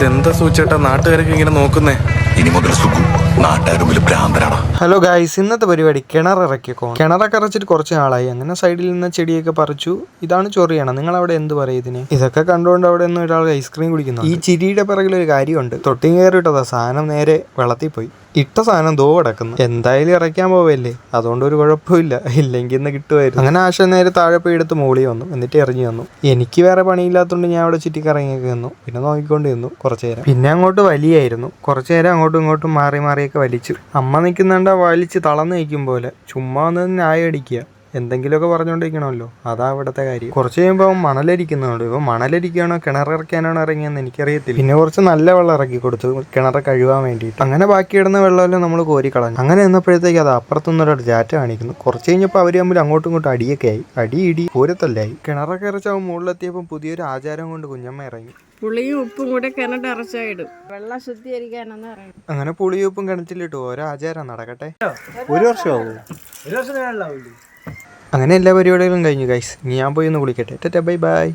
ഇതെന്താ സൂചേട്ടാ നാട്ടുകാരൊക്കെ ഇങ്ങനെ നോക്കുന്നേ? ഇനി മുതൽ സുഖം ഹലോ ഗായ്സ് ഇന്നത്തെ പരിപാടി കിണർ ഇറക്കിക്കോ കിണറൊക്കെ ഇറച്ചിട്ട് കുറച്ച് നാളായി. അങ്ങനെ സൈഡിൽ നിന്ന് ചെടിയൊക്കെ പറിച്ചു. ഇതാണ് ചൊറിയണം നിങ്ങൾ അവിടെ എന്ത് പറയും ഇതിന്? ഇതൊക്കെ കണ്ടുകൊണ്ട് അവിടെ നിന്ന് ഒരാൾ ഐസ്ക്രീം കുടിക്കുന്നു ഈ ചിരിയുടെ പിറകിൽ ഒരു കാര്യമുണ്ട്. തൊട്ടിയും കയറിയിട്ടതാ സാധനം നേരെ വെള്ളത്തിൽ പോയി. ഇട്ട സാധനം ദോ കിടക്കുന്നു. എന്തായാലും ഇറക്കാൻ പോവല്ലേ? അതുകൊണ്ട് ഒരു കുഴപ്പമില്ല. ഇല്ലെങ്കിൽ ഇന്ന് കിട്ടുമായിരുന്നു. അങ്ങനെ ആശ നേരെ താഴെ പോയി എടുത്ത് മോളി വന്നു. എന്നിട്ട് ഇറങ്ങി വന്നു. എനിക്ക് വേറെ പണിയില്ലാത്തതുകൊണ്ട് ഞാൻ അവിടെ ചുറ്റിക്കറങ്ങിയൊക്കെ നിന്നു. പിന്നെ നോക്കിക്കൊണ്ട് നിന്നു കുറച്ചു നേരം. പിന്നെ അങ്ങോട്ട് വലിയായിരുന്നു. കുറച്ചു നേരം അങ്ങോട്ടും ഇങ്ങോട്ടും മാറി മാറിയൊക്കെ വലിച്ചു. അമ്മ നിൽക്കുന്നുണ്ടാ വലിച്ച് തളർന്നു നിൽക്കും പോലെ. ചുമ്മാ ഒന്ന് ന്യായം അടിക്കുക എന്തെങ്കിലുമൊക്കെ പറഞ്ഞുകൊണ്ടിരിക്കണമല്ലോ അതാ ഇവിടുത്തെ കാര്യം. കുറച്ച് കഴിയുമ്പോൾ അവൻ മണലരിക്കുന്നുണ്ട്. ഇവ മണലരിക്കുകയാണോ കിണറിറക്കാനാണോ ഇറങ്ങിയെന്ന് എനിക്കറിയത്തില്ല. പിന്നെ കുറച്ച് നല്ല വെള്ളം ഇറക്കി കൊടുത്തു. കിണർ കഴുകാൻ വേണ്ടിയിട്ട്. അങ്ങനെ ബാക്കി ഇടുന്ന വെള്ളമെല്ലാം നമ്മൾ കോരി കളഞ്ഞു. അങ്ങനെ നിന്നപ്പോഴത്തേക്ക് അത് അപ്പുറത്തുനിന്നൊരു ജാറ്റ കാണിക്കുന്നു. കുറച്ച് കഴിഞ്ഞപ്പോൾ അവർ തമ്മിൽ അങ്ങോട്ടും ഇങ്ങോട്ടും അടിയൊക്കെ ആയി. അടി ഇടി പൂരത്തല്ലായി. കിണറൊക്കെ ഇറച്ച് അവൻ മുകളിലെത്തിയപ്പോൾ പുതിയൊരു ആചാരം കൊണ്ട് കുഞ്ഞമ്മ ഇറങ്ങി. പുളിയും ഉപ്പും കൂടെ കിണറ്റ് വെള്ളം ശുദ്ധീകരിക്കാനെന്ന് പറയും അങ്ങനെ പുളിയുപ്പും കിണറ്റിലിട്ടു. ഓരോ ആചാരം നടക്കട്ടെ. ഒരു വർഷമാവും? അങ്ങനെ എല്ലാ പരിപാടികളും കഴിഞ്ഞു ഗൈസ് ഞാൻ പോയി ഒന്ന് കുളിക്കട്ടെ. Bye bye